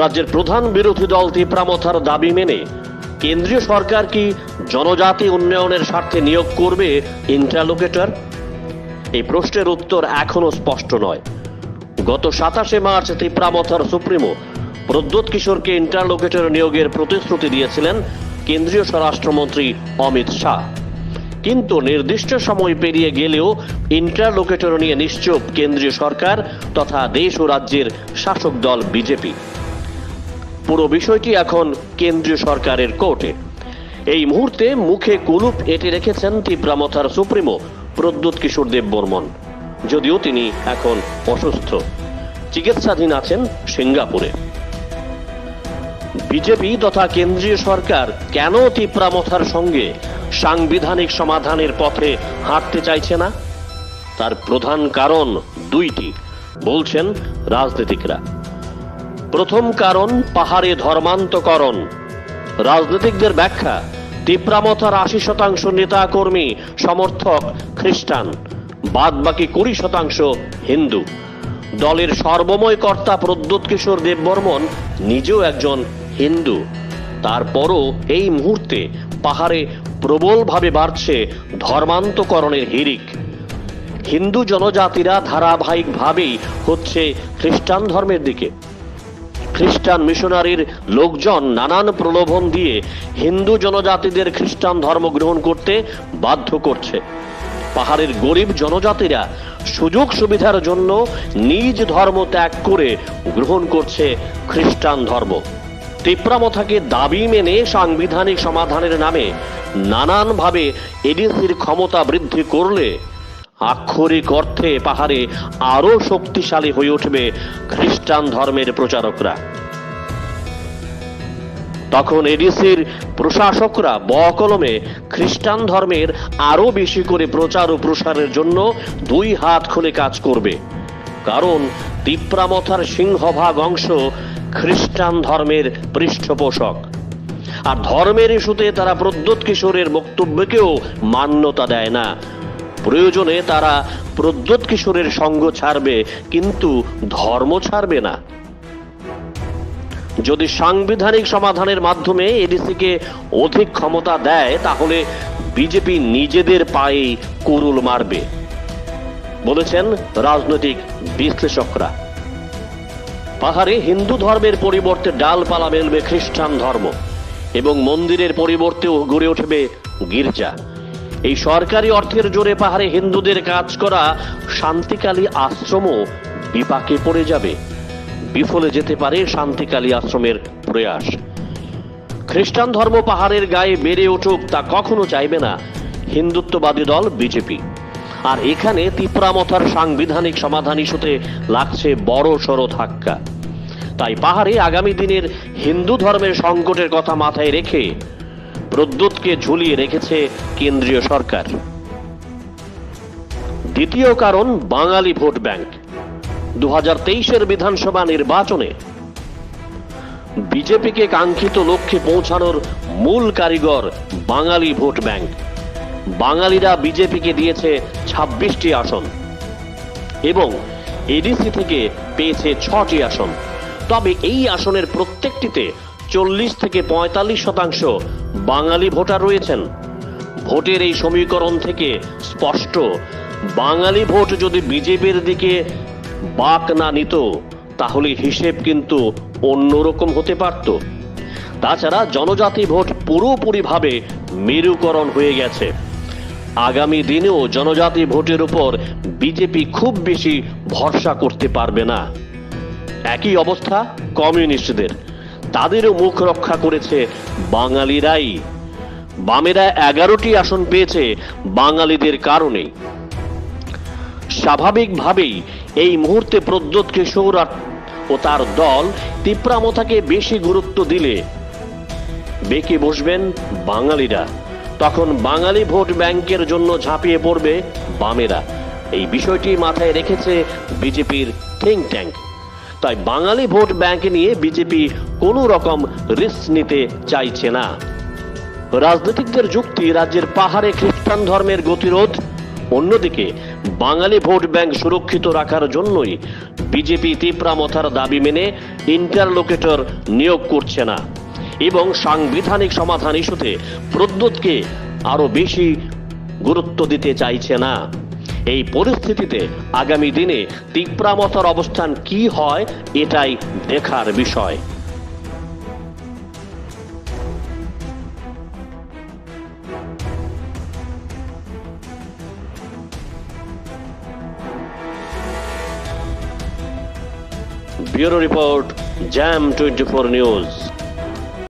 রাজ্যের প্রধান বিরোধী দল তিপ্রামথার দাবি মেনে কেন্দ্রীয় সরকার কি জনজাতি উন্নয়নের স্বার্থে নিয়োগ করবে ইন্টারলোকেটর? এই প্রশ্নের উত্তর এখনও স্পষ্ট নয়। গত সাতাশে মার্চ তিপ্রামথার সুপ্রিমো প্রদ্যোৎ কিশোরকে ইন্টারলোকেটর নিয়োগের প্রতিশ্রুতি দিয়েছিলেন কেন্দ্রীয় স্বরাষ্ট্রমন্ত্রী অমিত শাহ। কিন্তু নির্দিষ্ট সময় পেরিয়ে গেলেও ইন্টারলোকেটর নিয়ে নিশ্চুপ কেন্দ্রীয় সরকার তথা দেশ ও রাজ্যের শাসক দল বিজেপি। পুরো বিষয়টি এখন কেন্দ্রীয় সরকারের কোর্টে। এই মুহূর্তে মুখে কুলুপ এঁটে রেখেছেন তীব্রামথার সুপ্রিমো প্রদ্যুৎ কিশোর দেব বর্মন যদিও তিনি এখন অসুস্থ। চিকিৎসাধীন আছেন সিঙ্গাপুরে। বিজেপি তথা কেন্দ্রীয় সরকার কেন তীব্রামথার সঙ্গে সাংবিধানিক সমাধানের পথে হাঁটতে চাইছে না? তার প্রধান কারণ দুইটি, বলছেন রাজনীতিকরা। প্রথম কারণ পাহাড়ে ধর্মান্তকরণ। রাজনীতিকদের ব্যাখ্যা, তিপ্রামথার আশি শতাংশ নেতা কর্মী সমর্থক, খ্রিস্টান। বাদ বাকি কুড়ি শতাংশ হিন্দু। দলের সর্বময় কর্তা প্রদ্যোৎ কিশোর দেববর্মন নিজেও একজন হিন্দু। তারপরও এই মুহূর্তে পাহাড়ে প্রবলভাবে বাড়ছে ধর্মান্তকরণের হিরিক। হিন্দু জনজাতিরা ধারাবাহিকভাবেই হচ্ছে খ্রিস্টান ধর্মের দিকে। খ্রিস্টান মিশনারির লোকজন নানান প্রলোভন দিয়ে হিন্দু জনজাতিদের খ্রিস্টান ধর্ম গ্রহণ করতে বাধ্য করছে। পাহাড়ের গরিব জনজাতিরা সুযোগ সুবিধার জন্য নিজ ধর্ম ত্যাগ করে গ্রহণ করছে খ্রিস্টান ধর্ম। তিপ্রামথাকে দাবি মেনে সাংবিধানিক সমাধানের নামে নানানভাবে এডিসির ক্ষমতা বৃদ্ধি করলে আক্ষরিক অর্থে পাহাড়ে আরও শক্তিশালী হয়ে উঠবে খ্রিস্টান ধর্মের প্রচারকরা। তখন এডিসির প্রশাসকরা বকলমে খ্রিস্টান ধর্মের আরও বেশি করে প্রচার ও প্রসারের জন্য দুই হাত খুলে কাজ করবে। কারণ তিপ্রামথার সিংহভাগ অংশ খ্রিস্টান ধর্মের পৃষ্ঠপোষক। আর ধর্মের ইস্যুতে তারা প্রদ্যোৎ কিশোরের বক্তব্যকেও মান্যতা দেয় না। প্রয়োজনে তারা প্রদ্যোৎ কিশোরের সঙ্গ ছাড়বে, কিন্তু ধর্ম ছাড়বে না। যদি সাংবিধানিক সমাধানের মাধ্যমে এডিসিকে অধিক ক্ষমতা দেয়, তাহলে বিজেপি নিজেদের পায়েই কুরুল মারবে, বলেছেন রাজনৈতিক বিশ্লেষকরা। পাহাড়ে হিন্দু ধর্মের পরিবর্তে ডালপালা মেলবে খ্রিস্টান ধর্ম, এবং মন্দিরের পরিবর্তেও গড়ে উঠবে গির্জা। এই সরকারি অর্থের জোরে পাহাড়ে হিন্দুদের কাজ করা শান্তিকালী আশ্রমও বিপাকে পড়ে যাবে। বিফলে যেতে পারে শান্তিকালী আশ্রমের প্রয়াস। খ্রিস্টান ধর্ম পাহাড়ের গায়ে বেড়ে উঠুক তা কখনো চাইবে না হিন্দুত্ববাদী দল বিজেপি। আর এখানে তিপ্রামথার সাংবিধানিক সমাধান ইস্যুতে লাগছে বড় সড়ো ধাক্কা। তাই পাহাড়ে আগামী দিনের হিন্দু ধর্মের সংকটের কথা মাথায় রেখে প্রদ্যুৎকে ঝুলিয়ে রেখেছে কেন্দ্রীয় সরকার। দ্বিতীয় কারণ, বাঙালি ভোট ব্যাংক। দু হাজার বিধানসভা নির্বাচনে বিজেপিকে কাঙ্ক্ষিত লক্ষ্যে পৌঁছানোর মূল কারিগর বাঙালি ভোট ব্যাংক। বাঙালিরা বিজেপিকে দিয়েছে ছাব্বিশটি আসন এবং এডিসি থেকে পেয়েছে ছটি আসন। তবে এই আসনের প্রত্যেকটিতে চল্লিশ থেকে পঁয়তাল্লিশ শতাংশ বাঙালি ভোটার রয়েছেন। ভোটের এই সমীকরণ থেকে স্পষ্ট, বাঙালি ভোট যদি বিজেপির দিকে বাক না নিত, তাহলে হিসেব কিন্তু অন্যরকম হতে পারত। তাছাড়া জনজাতি ভোট পুরোপুরিভাবে মেরুকরণ হয়ে গেছে। আগামী দিনেও জনজাতি ভোটের উপর বিজেপি খুব বেশি ভরসা করতে পারবে না। একই অবস্থা কমিউনিস্টদের। তাদেরও মুখ রক্ষা করেছে বাঙালিরাই। বামেরা এগারোটি আসন পেয়েছে বাঙালিদের কারণে স্বাভাবিকভাবেই এই মুহূর্তে প্রদ্যোৎ কিশোর ও তার দল তিপ্রামথাকে বেশি গুরুত্ব দিলে। বেঁকে বসবেন বাঙালিরা। তখন বাঙালি ভোট ব্যাংকের জন্য ঝাঁপিয়ে পড়বে বামেরা। এই বিষয়টি মাথায় রেখেছে বিজেপির থিঙ্ক ট্যাঙ্ক তাই বাঙালি ভোট ব্যাংক নিয়ে বিজেপি কোনো রকম রিস্ক নিতে চাইছে না। রাজনীতিকদের যুক্তি, রাজ্যের পাহাড়ে খ্রিস্টান ধর্মের গতিরোধ, অন্যদিকে বাঙালি ভোট ব্যাংক সুরক্ষিত রাখার জন্যই বিজেপি তিপ্রামথার দাবি মেনে ইন্টারলোকেটর নিয়োগ করছে না এবং সাংবিধানিক সমাধান ইস্যুতে প্রদ্যোতকে আরও বেশি গুরুত্ব দিতে চাইছে না। এই পরিস্থিতিতে আগামী দিনে তিপ্রামথার অবস্থান কি হয়, এটাই দেখার বিষয়। ব্যুরো রিপোর্ট, জ্যাম টোয়েন্টি ফোর নিউজ।